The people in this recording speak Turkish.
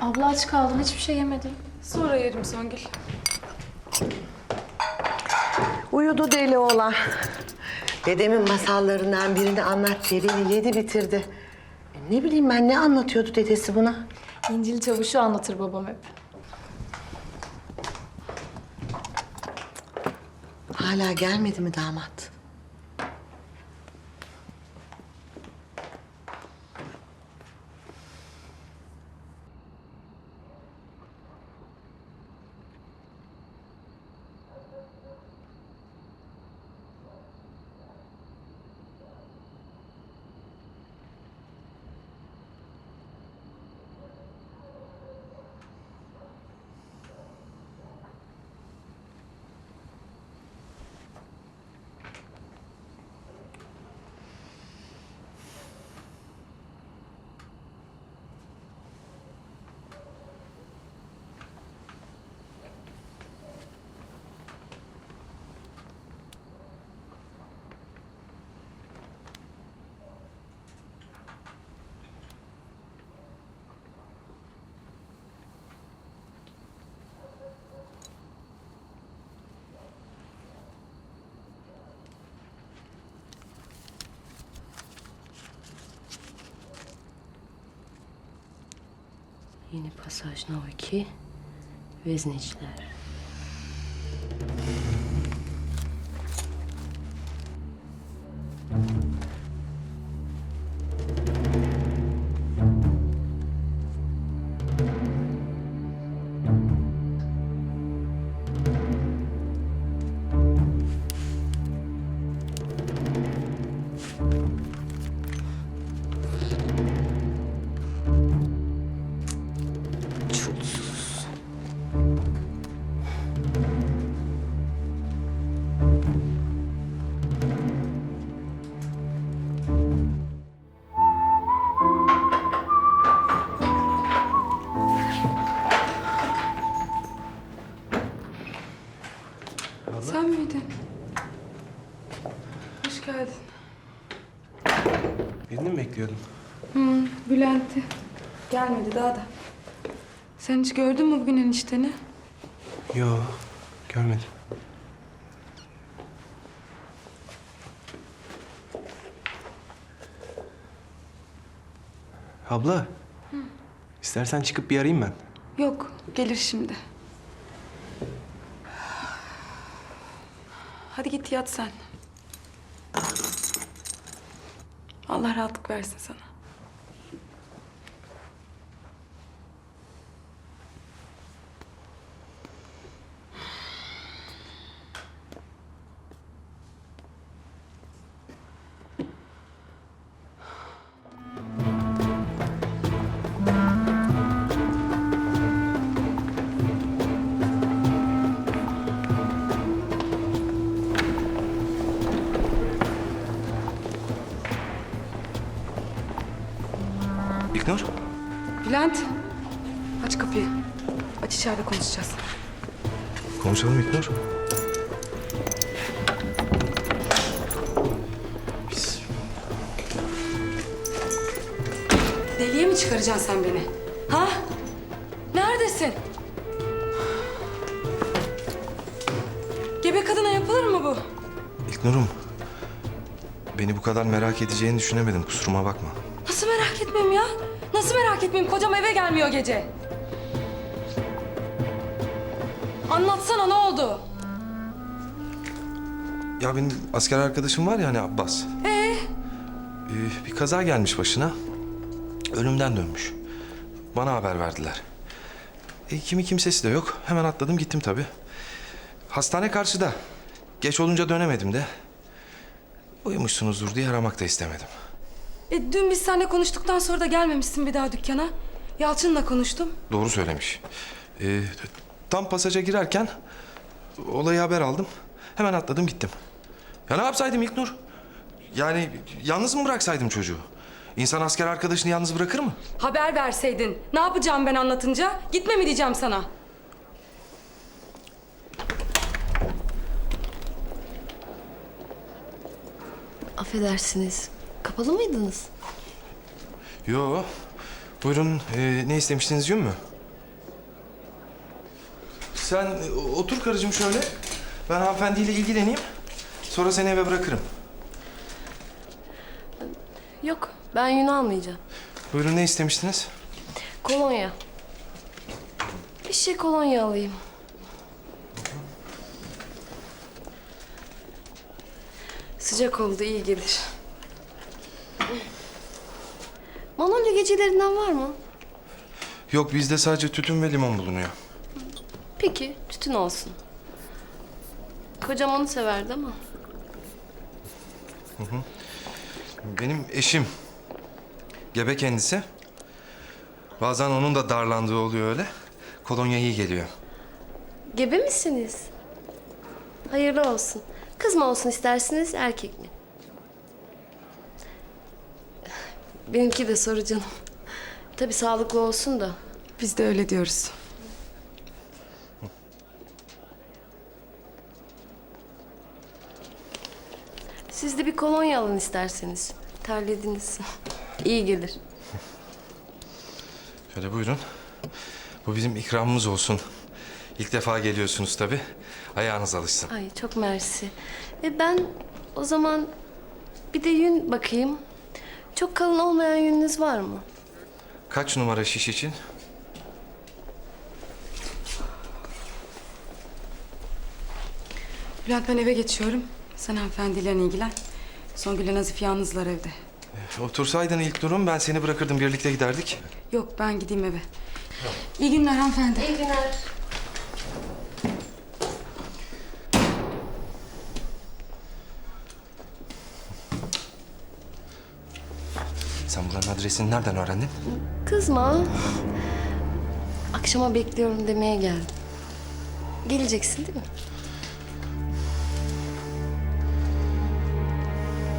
Abla aç kaldım. Hiçbir şey yemedim. Sonra yerim Songül. Uyudu deli oğlan. Dedemin masallarından birini anlat diye beni yedi bitirdi. E, Ne bileyim ben ne anlatıyordu dedesi buna? İncil çavuşu anlatır babam hep. Hala gelmedi mi damat? Yeni pasaj no 2 Vezneciler. Mi bekliyordun? Bülent'i. Gelmedi daha da. Sen hiç gördün mü bugün enişteni? Yo, görmedim. Abla, istersen çıkıp bir arayayım ben. Yok, gelir şimdi. Hadi git yat sen. Allah rahatlık versin sana. İlknur, Bülent, aç kapıyı. Aç içeride konuşacağız. konuşalım İlknur. Biz Deliye mi çıkaracaksın sen beni? Ha? Neredesin? Gebe kadına yapılır mı bu? İlknur'um, beni bu kadar merak edeceğini düşünemedim. Kusuruma bakma. Nasıl merak etmeyeyim? Kocam eve gelmiyor gece. Anlatsana ne oldu? Ya benim asker arkadaşım var ya hani Abbas. Ee? Ee, bir kaza gelmiş başına. Ölümden dönmüş. Bana haber verdiler. E, kimi kimsesi de yok. Hemen atladım gittim tabii. Hastane karşıda. Geç olunca dönemedim de. Uyumuşsunuzdur diye aramak da istemedim. E, dün biz seninle konuştuktan sonra da gelmemişsin bir daha dükkana. Yalçın'la konuştum. Doğru söylemiş. Ee, tam pasaja girerken olayı haber aldım. Hemen atladım gittim. Ya ne yapsaydım İlknur? Yani yalnız mı bıraksaydım çocuğu? İnsan asker arkadaşını yalnız bırakır mı? Haber verseydin. Ne yapacağım ben anlatınca? Gitme mi diyeceğim sana? Affedersiniz. Kapalı mıydınız? Yo. Buyurun ee, ne istemiştiniz yün mü? Sen e, otur karıcığım şöyle. Ben hanımefendiyle ilgileneyim. Sonra seni eve bırakırım. Yok ben yün almayacağım. Buyurun ne istemiştiniz? Kolonya. Bir şey kolonya alayım. Sıcak oldu iyi gelir. Manolya gecelerinden var mı? Yok bizde sadece tütün ve limon bulunuyor. Peki tütün olsun. Kocam onu severdi ama. Benim eşim. Gebe kendisi. Bazen onun da darlandığı oluyor öyle. Kolonya iyi geliyor. Gebe misiniz? Hayırlı olsun. Kız mı olsun istersiniz, erkek mi? Benimki de soru canım. Tabii sağlıklı olsun da. Biz de öyle diyoruz. Siz de bir kolonya alın isterseniz. Terlediniz. İyi gelir. Şöyle buyurun. Bu bizim ikramımız olsun. İlk defa geliyorsunuz tabii. Ayağınız alışsın. Ay çok mersi. E ben o zaman bir de yün bakayım. Çok kalın olmayan yününüz var mı? Kaç numara şiş için? Bülent ben eve geçiyorum. Sen hanımefendiyle ilgilen. Songül'le Nazif yalnızlar evde. Otursaydın ilk durum ben seni bırakırdım birlikte giderdik. Yok ben gideyim eve. İyi günler hanımefendi. İyi günler. Sen buranın adresini nereden öğrendin? Kızma. Akşama bekliyorum demeye geldim. Geleceksin değil mi?